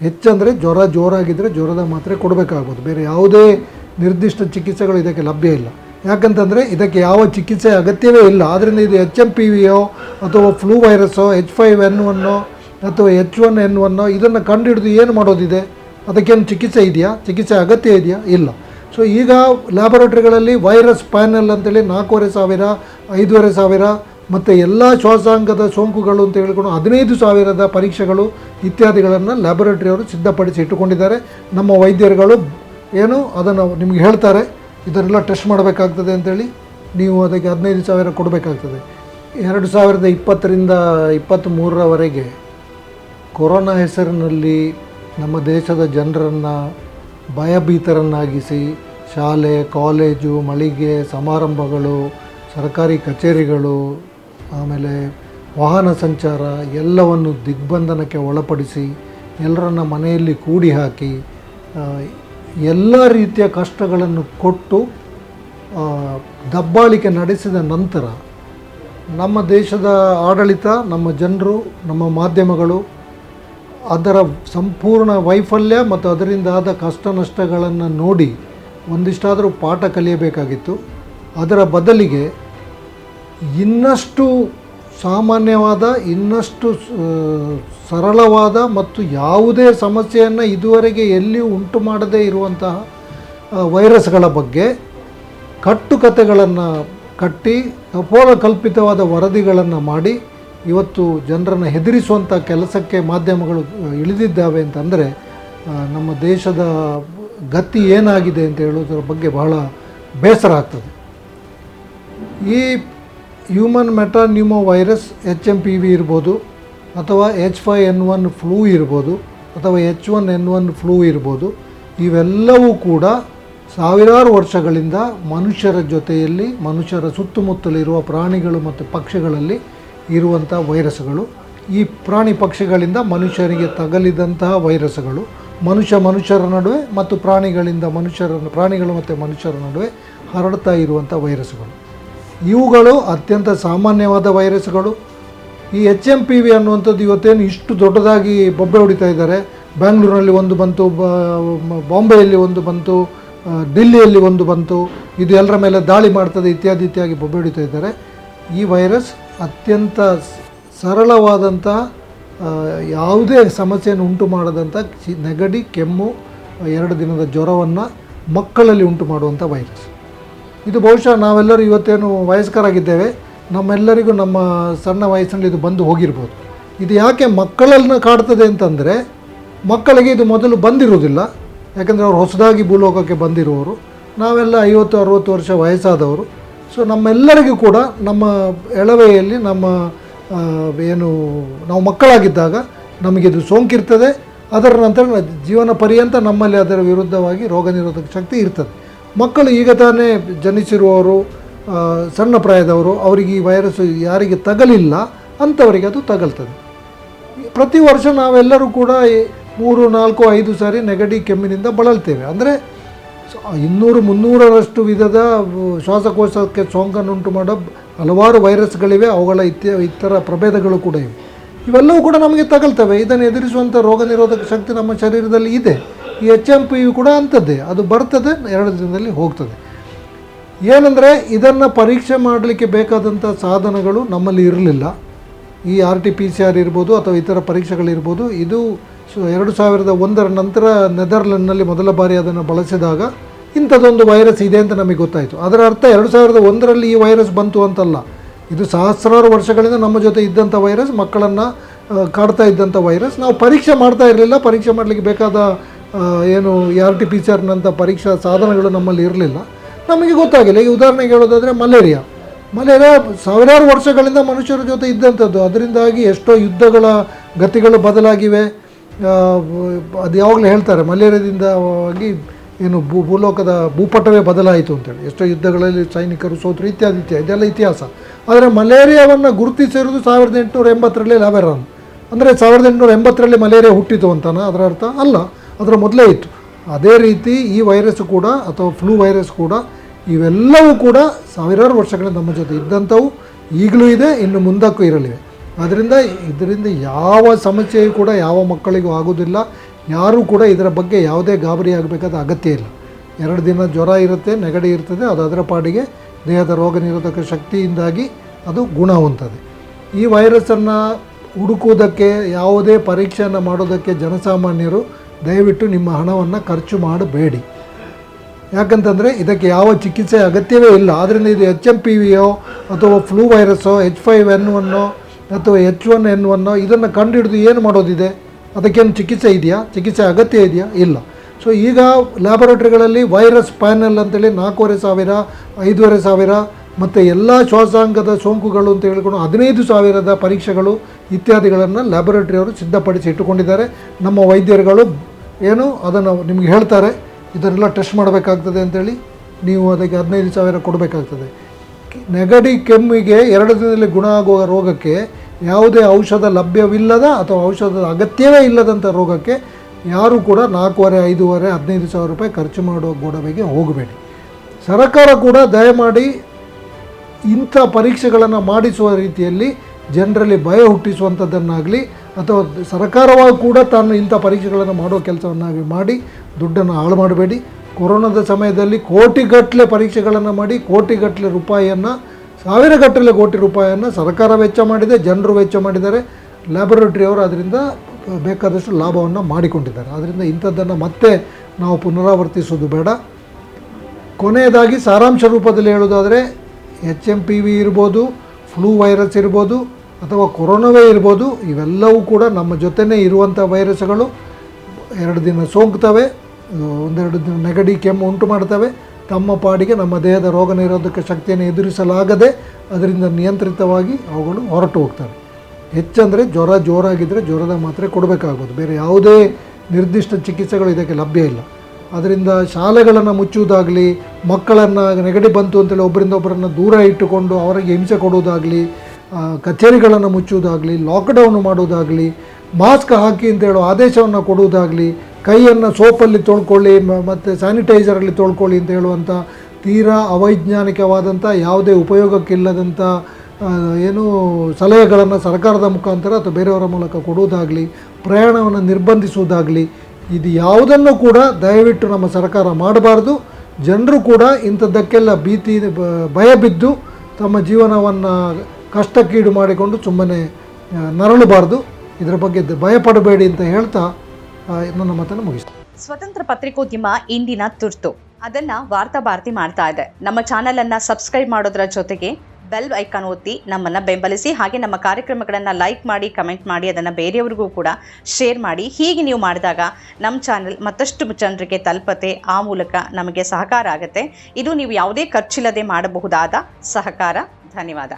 ಹೆಚ್ಚಂದರೆ ಜ್ವರ ಜೋರಾಗಿದ್ದರೆ ಜ್ವರದ ಮಾತ್ರೆ ಕೊಡಬೇಕಾಗ್ಬೋದು. ಬೇರೆ ಯಾವುದೇ ನಿರ್ದಿಷ್ಟ ಚಿಕಿತ್ಸೆಗಳು ಇದಕ್ಕೆ ಲಭ್ಯ ಇಲ್ಲ. ಯಾಕಂತಂದರೆ ಇದಕ್ಕೆ ಯಾವ ಚಿಕಿತ್ಸೆ ಅಗತ್ಯವೇ ಇಲ್ಲ. ಆದ್ದರಿಂದ ಇದು ಎಚ್ ಎಂ ಪಿ ವಿಯೋ ಅಥವಾ ಫ್ಲೂ ವೈರಸ್ಸೋ ಎಚ್ ಫೈವ್ ಎನ್ ಒನ್ನೋ ಅಥವಾ ಎಚ್ ಒನ್ ಎನ್ ಒನ್ನೋ ಇದನ್ನು ಕಂಡುಹಿಡಿದು ಏನು ಮಾಡೋದಿದೆ? ಅದಕ್ಕೇನು ಚಿಕಿತ್ಸೆ ಇದೆಯಾ? ಚಿಕಿತ್ಸೆ ಅಗತ್ಯ ಇದೆಯಾ? ಇಲ್ಲ. ಸೊ ಈಗ ಲ್ಯಾಬೊರೇಟ್ರಿಗಳಲ್ಲಿ ವೈರಸ್ ಪ್ಯಾನಲ್ ಅಂತೇಳಿ ನಾಲ್ಕೂವರೆ ಸಾವಿರ, ಐದೂವರೆ ಸಾವಿರ ಮತ್ತು ಎಲ್ಲ ಶ್ವಾಸಾಂಗದ ಸೋಂಕುಗಳು ಅಂತ ಹೇಳ್ಕೊಂಡು ಹದಿನೈದು ಸಾವಿರದ ಪರೀಕ್ಷೆಗಳು ಇತ್ಯಾದಿಗಳನ್ನು ಲ್ಯಾಬೊರೇಟರಿಯವರು ಸಿದ್ಧಪಡಿಸಿ ಇಟ್ಟುಕೊಂಡಿದ್ದಾರೆ. ನಮ್ಮ ವೈದ್ಯರುಗಳು ಏನು ಅದನ್ನು ನಿಮ್ಗೆ ಹೇಳ್ತಾರೆ, ಇದನ್ನೆಲ್ಲ ಟೆಸ್ಟ್ ಮಾಡಬೇಕಾಗ್ತದೆ ಅಂತೇಳಿ ನೀವು ಅದಕ್ಕೆ ಹದಿನೈದು ಸಾವಿರ ಕೊಡಬೇಕಾಗ್ತದೆ. ಎರಡು ಸಾವಿರದ ಇಪ್ಪತ್ತರಿಂದ ಇಪ್ಪತ್ತ್ಮೂರರವರೆಗೆ ಕೊರೋನಾ ಹೆಸರಿನಲ್ಲಿ ನಮ್ಮ ದೇಶದ ಜನರನ್ನು ಭಯಭೀತರನ್ನಾಗಿಸಿ ಶಾಲೆ, ಕಾಲೇಜು, ಮಳಿಗೆ, ಸಮಾರಂಭಗಳು, ಸರ್ಕಾರಿ ಕಚೇರಿಗಳು ಆಮೇಲೆ ವಾಹನ ಸಂಚಾರ ಎಲ್ಲವನ್ನು ದಿಗ್ಬಂಧನಕ್ಕೆ ಒಳಪಡಿಸಿ ಎಲ್ಲರನ್ನ ಮನೆಯಲ್ಲಿ ಕೂಡಿ ಹಾಕಿ ಎಲ್ಲ ರೀತಿಯ ಕಷ್ಟಗಳನ್ನು ಕೊಟ್ಟು ದಬ್ಬಾಳಿಕೆ ನಡೆಸಿದ ನಂತರ ನಮ್ಮ ದೇಶದ ಆಡಳಿತ, ನಮ್ಮ ಜನರು, ನಮ್ಮ ಮಾಧ್ಯಮಗಳು ಅದರ ಸಂಪೂರ್ಣ ವೈಫಲ್ಯ ಮತ್ತು ಅದರಿಂದ ಆದ ಕಷ್ಟ ನಷ್ಟಗಳನ್ನು ನೋಡಿ ಒಂದಿಷ್ಟಾದರೂ ಪಾಠ ಕಲಿಯಬೇಕಾಗಿತ್ತು. ಅದರ ಬದಲಿಗೆ ಇನ್ನಷ್ಟು ಸಾಮಾನ್ಯವಾದ, ಇನ್ನಷ್ಟು ಸರಳವಾದ ಮತ್ತು ಯಾವುದೇ ಸಮಸ್ಯೆಯನ್ನು ಇದುವರೆಗೆ ಎಲ್ಲಿಯೂ ಉಂಟು ಮಾಡದೇ ಇರುವಂತಹ ವೈರಸ್ಗಳ ಬಗ್ಗೆ ಕಟ್ಟುಕತೆಗಳನ್ನು ಕಟ್ಟಿ ಅಪೋಲ ಕಲ್ಪಿತವಾದ ವರದಿಗಳನ್ನು ಮಾಡಿ, ಇವತ್ತು ಜನರನ್ನು ಹೆದರಿಸುವಂಥ ಕೆಲಸಕ್ಕೆ ಮಾಧ್ಯಮಗಳು ಇಳಿದಿದ್ದಾವೆ ಅಂತಂದರೆ ನಮ್ಮ ದೇಶದ ಗತಿ ಏನಾಗಿದೆ ಅಂತ ಹೇಳೋದ್ರ ಬಗ್ಗೆ ಬಹಳ ಬೇಸರ ಆಗ್ತದೆ. ಈ human metapneumovirus H M P V ಇರ್ಬೋದು, ಅಥವಾ H five N one flu ಇರ್ಬೋದು, ಅಥವಾ H one N one flu ಇರ್ಬೋದು, ಇವೆಲ್ಲವೂ ಕೂಡ ಸಾವಿರಾರು ವರ್ಷಗಳಿಂದ ಮನುಷ್ಯರ ಜೊತೆಯಲ್ಲಿ, ಮನುಷ್ಯರ ಸುತ್ತಮುತ್ತಲಿರುವ ಪ್ರಾಣಿಗಳು ಮತ್ತು ಪಕ್ಷಿಗಳಲ್ಲಿ ಇರುವಂಥ ವೈರಸ್ಗಳು ಈ ಪ್ರಾಣಿ ಪಕ್ಷಿಗಳಿಂದ ಮನುಷ್ಯರಿಗೆ ತಗಲಿದಂತಹ ವೈರಸ್ಗಳು ಮನುಷ್ಯ ಮನುಷ್ಯರ ನಡುವೆ ಮತ್ತು ಪ್ರಾಣಿಗಳಿಂದ ಮನುಷ್ಯರ ಪ್ರಾಣಿಗಳು ಮತ್ತು ಮನುಷ್ಯರ ನಡುವೆ ಹರಡ್ತಾ ಇರುವಂಥ ವೈರಸ್ಗಳು ಇವುಗಳು ಅತ್ಯಂತ ಸಾಮಾನ್ಯವಾದ ವೈರಸ್ಗಳು ಈ ಎಚ್ ಎಂ ಪಿ ವಿ ಅನ್ನುವಂಥದ್ದು ಇವತ್ತೇನು ಇಷ್ಟು ದೊಡ್ಡದಾಗಿ ಬೊಬ್ಬೆ ಹೊಡಿತಾ ಇದ್ದಾರೆ. ಬ್ಯಾಂಗ್ಳೂರಿನಲ್ಲಿ ಒಂದು ಬಂತು ಬಾಂಬೆಯಲ್ಲಿ ಒಂದು ಬಂತು ಡೆಲ್ಲಿಯಲ್ಲಿ ಒಂದು ಬಂತು, ಇದು ಎಲ್ಲರ ಮೇಲೆ ದಾಳಿ ಮಾಡ್ತದೆ ಇತ್ಯಾದಿ ಇತ್ಯಾದಿ ಬೊಬ್ಬೆ ಹೊಡಿತಾ ಇದ್ದಾರೆ. ಈ ವೈರಸ್ ಅತ್ಯಂತ ಸರಳವಾದಂಥ ಯಾವುದೇ ಸಮಸ್ಯೆಯನ್ನು ಉಂಟು ಮಾಡದಂಥ ನೆಗಡಿ, ಕೆಮ್ಮು, ಎರಡು ದಿನದ ಜ್ವರವನ್ನು ಮಕ್ಕಳಲ್ಲಿ ಉಂಟು ಮಾಡುವಂಥ ವೈರಸ್. ಇದು ಬಹುಶಃ ನಾವೆಲ್ಲರೂ ಇವತ್ತೇನು ವಯಸ್ಕರಾಗಿದ್ದೇವೆ. ನಮ್ಮೆಲ್ಲರಿಗೂ ನಮ್ಮ ಸಣ್ಣ ವಯಸ್ಸಿನಲ್ಲಿ ಇದು ಬಂದು ಹೋಗಿರ್ಬೋದು. ಇದು ಯಾಕೆ ಮಕ್ಕಳನ್ನು ಕಾಡ್ತದೆ ಅಂತಂದರೆ, ಮಕ್ಕಳಿಗೆ ಇದು ಮೊದಲು ಬಂದಿರುವುದಿಲ್ಲ. ಯಾಕಂದರೆ ಅವರು ಹೊಸದಾಗಿ ಭೂಲೋಕಕ್ಕೆ ಬಂದಿರುವವರು. ನಾವೆಲ್ಲ ಐವತ್ತು, ಅರುವತ್ತು ವರ್ಷ ವಯಸ್ಸಾದವರು. ಸೊ ನಮ್ಮೆಲ್ಲರಿಗೂ ಕೂಡ ನಮ್ಮ ಎಳವೆಯಲ್ಲಿ ನಮ್ಮ ಏನು, ನಾವು ಮಕ್ಕಳಾಗಿದ್ದಾಗ ನಮಗಿದು ಸೋಂಕಿರ್ತದೆ. ಅದರ ನಂತರ ಜೀವನ ಪರ್ಯಂತ ನಮ್ಮಲ್ಲಿ ಅದರ ವಿರುದ್ಧವಾಗಿ ರೋಗ ನಿರೋಧಕ ಶಕ್ತಿ ಇರ್ತದೆ. ಮಕ್ಕಳು ಈಗ ತಾನೇ ಜನಿಸಿರುವವರು ಸಣ್ಣ ಪ್ರಾಯದವರು, ಅವರಿಗೆ ಈ ವೈರಸ್ ಯಾರಿಗೆ ತಗಲಿಲ್ಲ, ಅಂಥವರಿಗೆ ಅದು ತಗಲ್ತದೆ. ಪ್ರತಿ ವರ್ಷ ನಾವೆಲ್ಲರೂ ಕೂಡ ಮೂರು, ನಾಲ್ಕು, ಐದು ಸಾರಿ ನೆಗಡಿ ಕೆಮ್ಮಿನಿಂದ ಬಳಲ್ತೇವೆ. ಅಂದರೆ ಇನ್ನೂರು, ಮುನ್ನೂರರಷ್ಟು ವಿಧದ ಶ್ವಾಸಕೋಶಕ್ಕೆ ಸೋಂಕನ್ನುಂಟು ಮಾಡೋ ಹಲವಾರು ವೈರಸ್ಗಳಿವೆ, ಅವುಗಳ ಇತ್ಯ, ಇತರ ಪ್ರಭೇದಗಳು ಕೂಡ ಇವೆ. ಇವೆಲ್ಲವೂ ಕೂಡ ನಮಗೆ ತಗಲ್ತವೆ. ಇದನ್ನು ಎದುರಿಸುವಂಥ ರೋಗ ನಿರೋಧಕ ಶಕ್ತಿ ನಮ್ಮ ಶರೀರದಲ್ಲಿ ಇದೆ. ಈ ಎಚ್ ಎಂ ಪಿ ಕೂಡ ಅಂಥದ್ದೇ. ಅದು ಬರ್ತದೆ, ಎರಡು ದಿನದಲ್ಲಿ ಹೋಗ್ತದೆ. ಏನಂದರೆ, ಇದನ್ನು ಪರೀಕ್ಷೆ ಮಾಡಲಿಕ್ಕೆ ಬೇಕಾದಂಥ ಸಾಧನಗಳು ನಮ್ಮಲ್ಲಿ ಇರಲಿಲ್ಲ. ಈ R T P C R ಇರ್ಬೋದು ಅಥವಾ ಇತರ ಪರೀಕ್ಷೆಗಳಿರ್ಬೋದು. ಇದು ಎರಡು ಸಾವಿರದ ಒಂದರ ನಂತರ ನೆದರ್ಲೆಂಡ್ನಲ್ಲಿ ಮೊದಲ ಬಾರಿ ಅದನ್ನು ಬಳಸಿದಾಗ ಇಂಥದ್ದೊಂದು ವೈರಸ್ ಇದೆ ಅಂತ ನಮಗೆ ಗೊತ್ತಾಯಿತು. ಅದರ ಅರ್ಥ ಎರಡು ಸಾವಿರದ ಒಂದರಲ್ಲಿ ಈ ವೈರಸ್ ಬಂತು ಅಂತಲ್ಲ. ಇದು ಸಹಸ್ರಾರು ವರ್ಷಗಳಿಂದ ನಮ್ಮ ಜೊತೆ ಇದ್ದಂಥ ವೈರಸ್, ಮಕ್ಕಳನ್ನು ಕಾಡ್ತಾ ಇದ್ದಂಥ ವೈರಸ್. ನಾವು ಪರೀಕ್ಷೆ ಮಾಡ್ತಾ ಇರಲಿಲ್ಲ. ಪರೀಕ್ಷೆ ಮಾಡಲಿಕ್ಕೆ ಬೇಕಾದ ಏನು ಆರ್ ಟಿ ಪಿ ಸಿ ಆರ್ನಂಥ ಪರೀಕ್ಷಾ ಸಾಧನಗಳು ನಮ್ಮಲ್ಲಿ ಇರಲಿಲ್ಲ. ನಮಗೆ ಗೊತ್ತಾಗಿಲ್ಲ. ಈಗ ಉದಾಹರಣೆಗೆ ಹೇಳೋದಾದರೆ ಮಲೇರಿಯಾ. ಮಲೇರಿಯಾ ಸಾವಿರಾರು ವರ್ಷಗಳಿಂದ ಮನುಷ್ಯರ ಜೊತೆ ಇದ್ದಂಥದ್ದು. ಅದರಿಂದಾಗಿ ಎಷ್ಟೋ ಯುದ್ಧಗಳ ಗತಿಗಳು ಬದಲಾಗಿವೆ. ಅದು ಯಾವಾಗಲೂ ಹೇಳ್ತಾರೆ, ಮಲೇರಿಯಾದಿಂದ ಆಗಿ ಏನು ಭೂ, ಭೂಲೋಕದ ಭೂಪಟವೇ ಬದಲಾಯಿತು ಅಂತೇಳಿ. ಎಷ್ಟೋ ಯುದ್ಧಗಳಲ್ಲಿ ಸೈನಿಕರು ಸೋತರು, ಇತ್ಯಾದಿ ಇತ್ಯಾದಿ. ಇದೆಲ್ಲ ಇತಿಹಾಸ. ಆದರೆ ಮಲೇರಿಯಾವನ್ನು ಗುರುತಿಸಿರೋದು ಸಾವಿರದ ಎಂಟುನೂರ ಎಂಬತ್ತರಲ್ಲಿ ಲಾವೆರಾನ್. ಅಂದರೆ ಸಾವಿರದ ಎಂಟುನೂರ ಎಂಬತ್ತರಲ್ಲಿ ಮಲೇರಿಯಾ ಹುಟ್ಟಿತು ಅಂತಾನ? ಅದರ ಅರ್ಥ ಅಲ್ಲ. ಅದರ ಮೊದಲೇ ಇತ್ತು. ಅದೇ ರೀತಿ ಈ ವೈರಸ್ ಕೂಡ ಅಥವಾ ಫ್ಲೂ ವೈರಸ್ ಕೂಡ ಇವೆಲ್ಲವೂ ಕೂಡ ಸಾವಿರಾರು ವರ್ಷಗಳಿಂದ ನಮ್ಮ ಜೊತೆ ಇದ್ದಂಥವು ಈಗಲೂ ಇದೆ, ಇನ್ನು ಮುಂದಕ್ಕೂ ಇರಲಿವೆ. ಆದ್ದರಿಂದ ಇದರಿಂದ ಯಾವ ಸಮಸ್ಯೆಯೂ ಕೂಡ ಯಾವ ಮಕ್ಕಳಿಗೂ ಆಗೋದಿಲ್ಲ ಯಾರೂ ಕೂಡ ಇದರ ಬಗ್ಗೆ ಯಾವುದೇ ಗಾಬರಿ ಆಗಬೇಕಾದ ಅಗತ್ಯ ಇಲ್ಲ. ಎರಡು ದಿನ ಜ್ವರ ಇರುತ್ತೆ, ನೆಗಡಿ ಇರ್ತದೆ, ಅದು ಅದರ ಪಾಡಿಗೆ ದೇಹದ ರೋಗ ನಿರೋಧಕ ಶಕ್ತಿಯಿಂದಾಗಿ ಅದು ಗುಣ ಹೊಂದದೆ ಈ ವೈರಸ್ಸನ್ನು ಹುಡುಕುವುದಕ್ಕೆ ಯಾವುದೇ ಪರೀಕ್ಷೆಯನ್ನು ಮಾಡೋದಕ್ಕೆ ಜನಸಾಮಾನ್ಯರು ದಯವಿಟ್ಟು ನಿಮ್ಮ ಹಣವನ್ನು ಖರ್ಚು ಮಾಡಬೇಡಿ. ಯಾಕಂತಂದರೆ ಇದಕ್ಕೆ ಯಾವ ಚಿಕಿತ್ಸೆ ಅಗತ್ಯವೇ ಇಲ್ಲ. ಆದ್ದರಿಂದ ಇದು ಎಚ್ ಎಂ ಪಿ ವಿಯೋ ಅಥವಾ ಫ್ಲೂ ವೈರಸ್ಸೋ ಎಚ್ ಫೈವ್ ಎನ್ ಒನ್ನೋ ಅಥವಾ ಎಚ್ ಒನ್ ಎನ್ ಒನ್ನೋ ಇದನ್ನು ಕಂಡುಹಿಡಿದು ಏನು ಮಾಡೋದಿದೆ? ಅದಕ್ಕೇನು ಚಿಕಿತ್ಸೆ ಇದೆಯಾ? ಚಿಕಿತ್ಸೆ ಅಗತ್ಯ ಇದೆಯಾ? ಇಲ್ಲ. ಸೊ ಈಗ ಲ್ಯಾಬೊರೇಟ್ರಿಗಳಲ್ಲಿ ವೈರಸ್ ಪ್ಯಾನಲ್ ಅಂತೇಳಿ ನಾಲ್ಕೂವರೆ ಸಾವಿರ, ಐದೂವರೆ ಸಾವಿರ, ಮತ್ತು ಎಲ್ಲ ಶ್ವಾಸಾಂಗದ ಸೋಂಕುಗಳು ಅಂತ ಹೇಳ್ಕೊಂಡು ಹದಿನೈದು ಸಾವಿರದ ಪರೀಕ್ಷೆಗಳು ಇತ್ಯಾದಿಗಳನ್ನು ಲ್ಯಾಬೊರೇಟರಿಯವರು ಸಿದ್ಧಪಡಿಸಿ ಇಟ್ಟುಕೊಂಡಿದ್ದಾರೆ. ನಮ್ಮ ವೈದ್ಯರುಗಳು ಏನು? ಅದನ್ನು ನಿಮ್ಗೆ ಹೇಳ್ತಾರೆ. ಇದನ್ನೆಲ್ಲ ಟೆಸ್ಟ್ ಮಾಡಬೇಕಾಗ್ತದೆ ಅಂತೇಳಿ ನೀವು ಅದಕ್ಕೆ ಹದಿನೈದು ಸಾವಿರ ಕೊಡಬೇಕಾಗ್ತದೆ. ನೆಗಡಿ ಕೆಮ್ಮಿಗೆ ಎರಡು ದಿನದಲ್ಲಿ ಗುಣ ಆಗುವ ರೋಗಕ್ಕೆ ಯಾವುದೇ ಔಷಧ ಲಭ್ಯವಿಲ್ಲದ ಅಥವಾ ಔಷಧದ ಅಗತ್ಯವೇ ಇಲ್ಲದಂಥ ರೋಗಕ್ಕೆ ಯಾರೂ ಕೂಡ ನಾಲ್ಕೂವರೆ, ಐದೂವರೆ, ಹದಿನೈದು ಸಾವಿರ ರೂಪಾಯಿ ಖರ್ಚು ಮಾಡುವ ಗೊಡವೆಗೆ ಹೋಗಬೇಡಿ. ಸರ್ಕಾರ ಕೂಡ ದಯಮಾಡಿ ಇಂಥ ಪರೀಕ್ಷೆಗಳನ್ನು ಮಾಡಿಸುವ ರೀತಿಯಲ್ಲಿ ಜನರಲ್ಲಿ ಭಯ ಹುಟ್ಟಿಸುವಂಥದ್ದನ್ನಾಗಲಿ ಅಥವಾ ಸರ್ಕಾರವಾಗಿ ಕೂಡ ತಾನು ಇಂಥ ಪರೀಕ್ಷೆಗಳನ್ನು ಮಾಡೋ ಕೆಲಸವನ್ನಾಗಿ ಮಾಡಿ, ದುಡ್ಡನ್ನು ಹಾಳು ಮಾಡಬೇಡಿ. ಕೊರೋನಾದ ಸಮಯದಲ್ಲಿ ಕೋಟಿಗಟ್ಟಲೆ ಪರೀಕ್ಷೆಗಳನ್ನು ಮಾಡಿ, ಕೋಟಿಗಟ್ಟಲೆ ರೂಪಾಯಿಯನ್ನು, ಸಾವಿರಗಟ್ಟಲೆ ಕೋಟಿ ರೂಪಾಯಿಯನ್ನು ಸರ್ಕಾರ ವೆಚ್ಚ ಮಾಡಿದೆ, ಜನರು ವೆಚ್ಚ ಮಾಡಿದ್ದಾರೆ. ಲ್ಯಾಬೊರೇಟ್ರಿಯವರು ಅದರಿಂದ ಬೇಕಾದಷ್ಟು ಲಾಭವನ್ನು ಮಾಡಿಕೊಂಡಿದ್ದಾರೆ. ಆದ್ದರಿಂದ ಇಂಥದ್ದನ್ನು ಮತ್ತೆ ನಾವು ಪುನರಾವರ್ತಿಸೋದು ಬೇಡ. ಕೊನೆಯದಾಗಿ ಸಾರಾಂಶ ರೂಪದಲ್ಲಿ ಹೇಳೋದಾದರೆ ಎಚ್ ಎಂ ಪಿ ವಿ ಇರ್ಬೋದು ಫ್ಲೂ ವೈರಸ್ ಇರ್ಬೋದು ಅಥವಾ ಕೊರೋನಾವೇ ಇರ್ಬೋದು, ಇವೆಲ್ಲವೂ ಕೂಡ ನಮ್ಮ ಜೊತೆನೇ ಇರುವಂಥ ವೈರಸ್ಗಳು ಎರಡು ದಿನ ಸೋಂಕ್ತವೆ, ಒಂದೆರಡು ದಿನ ನೆಗಡಿ, ಕೆಮ್ಮು ಉಂಟು ಮಾಡ್ತವೆ. ತಮ್ಮ ಪಾಡಿಗೆ ನಮ್ಮ ದೇಹದ ರೋಗ ನಿರೋಧಕ ಶಕ್ತಿಯನ್ನು ಎದುರಿಸಲಾಗದೆ ಅದರಿಂದ ನಿಯಂತ್ರಿತವಾಗಿ ಅವುಗಳು ಹೊರಟು ಹೋಗ್ತವೆ. ಹೆಚ್ಚಂದರೆ ಜ್ವರ ಜೋರಾಗಿದ್ದರೆ ಜ್ವರದ ಮಾತ್ರೆ ಕೊಡಬೇಕಾಗ್ಬೋದು ಬೇರೆ ಯಾವುದೇ ನಿರ್ದಿಷ್ಟ ಚಿಕಿತ್ಸೆಗಳು ಇದಕ್ಕೆ ಲಭ್ಯ ಇಲ್ಲ. ಅದರಿಂದ ಶಾಲೆಗಳನ್ನು ಮುಚ್ಚುವುದಾಗಲಿ, ಮಕ್ಕಳನ್ನು ನೆಗಡಿ ಬಂತು ಅಂತೇಳಿ ಒಬ್ಬರಿಂದ ಒಬ್ಬರನ್ನು ದೂರ ಇಟ್ಟುಕೊಂಡು ಅವರಿಗೆ ಹಿಂಸೆ ಕೊಡುವುದಾಗಲಿ ಕಚೇರಿಗಳನ್ನು ಮುಚ್ಚುವುದಾಗಲಿ ಲಾಕ್ಡೌನ್ ಮಾಡುವುದಾಗಲಿ ಮಾಸ್ಕ್ ಹಾಕಿ ಅಂತ ಹೇಳೋ ಆದೇಶವನ್ನು ಕೊಡುವುದಾಗಲಿ, ಕೈಯನ್ನು ಸೋಪಲ್ಲಿ ತೊಳ್ಕೊಳ್ಳಿ ಮತ್ತು ಸ್ಯಾನಿಟೈಸರಲ್ಲಿ ತೊಳ್ಕೊಳ್ಳಿ ಅಂತ ಹೇಳುವಂಥ ತೀರಾ ಅವೈಜ್ಞಾನಿಕವಾದಂಥ ಯಾವುದೇ ಉಪಯೋಗಕ್ಕಿಲ್ಲದಂಥ ಏನು ಸಲಹೆಗಳನ್ನು ಸರ್ಕಾರದ ಮುಖಾಂತರ ಅಥವಾ ಬೇರೆಯವರ ಮೂಲಕ ಕೊಡುವುದಾಗಲಿ, ಪ್ರಯಾಣವನ್ನು ನಿರ್ಬಂಧಿಸುವುದಾಗಲಿ, ಇದು ಯಾವುದನ್ನು ಕೂಡ ದಯವಿಟ್ಟು ನಮ್ಮ ಸರ್ಕಾರ ಮಾಡಬಾರ್ದು. ಜನರು ಕೂಡ ಇಂಥದ್ದಕ್ಕೆಲ್ಲ ಭೀತಿ ಭಯ ಬಿದ್ದು ತಮ್ಮ ಜೀವನವನ್ನು ಕಷ್ಟಕ್ಕೀಡು ಮಾಡಿಕೊಂಡು ಸುಮ್ಮನೆ ನರಳಬಾರ್ದು. ಇದರ ಬಗ್ಗೆ ಭಯಪಡಬೇಡಿ ಅಂತ ಹೇಳ್ತಾ ನನ್ನ ಮಾತನ್ನು ಮುಗಿಸ್ತೀನಿ. ಸ್ವತಂತ್ರ ಪತ್ರಿಕೋದ್ಯಮ ಇಂದಿನ ತುರ್ತು. ಅದನ್ನ ವಾರ್ತಾ ಭಾರತಿ ಮಾಡ್ತಾ ಇದೆ. ನಮ್ಮ ಚಾನೆಲ್ ಅನ್ನ ಸಬ್ಸ್ಕ್ರೈಬ್ ಮಾಡೋದ್ರ ಜೊತೆಗೆ ಬೆಲ್ ಐಕಾನ್ ಒತ್ತಿ ನಮ್ಮನ್ನ ಬೆಂಬಲಿಸಿ, ಹಾಗೆ ನಮ್ಮ ಕಾರ್ಯಕ್ರಮಗಳನ್ನ ಲೈಕ್ ಮಾಡಿ ಕಮೆಂಟ್ ಮಾಡಿ, ಅದನ್ನ ಬೇರೆಯವ್ರಿಗೂ ಕೂಡ ಶೇರ್ ಮಾಡಿ. ಹೀಗೆ ನೀವು ಮಾಡಿದಾಗ ನಮ್ಮ ಚಾನೆಲ್ ಮತ್ತಷ್ಟು ಜನರಿಗೆ ತಲುಪತೆ, ಆ ಮೂಲಕ ನಮಗೆ ಸಹಕಾರ ಆಗುತ್ತೆ. ಇದು ನೀವು ಯಾವುದೇ ಖರ್ಚಿಲ್ಲದೆ ಮಾಡಬಹುದಾದ ಸಹಕಾರ. ಧನ್ಯವಾದ.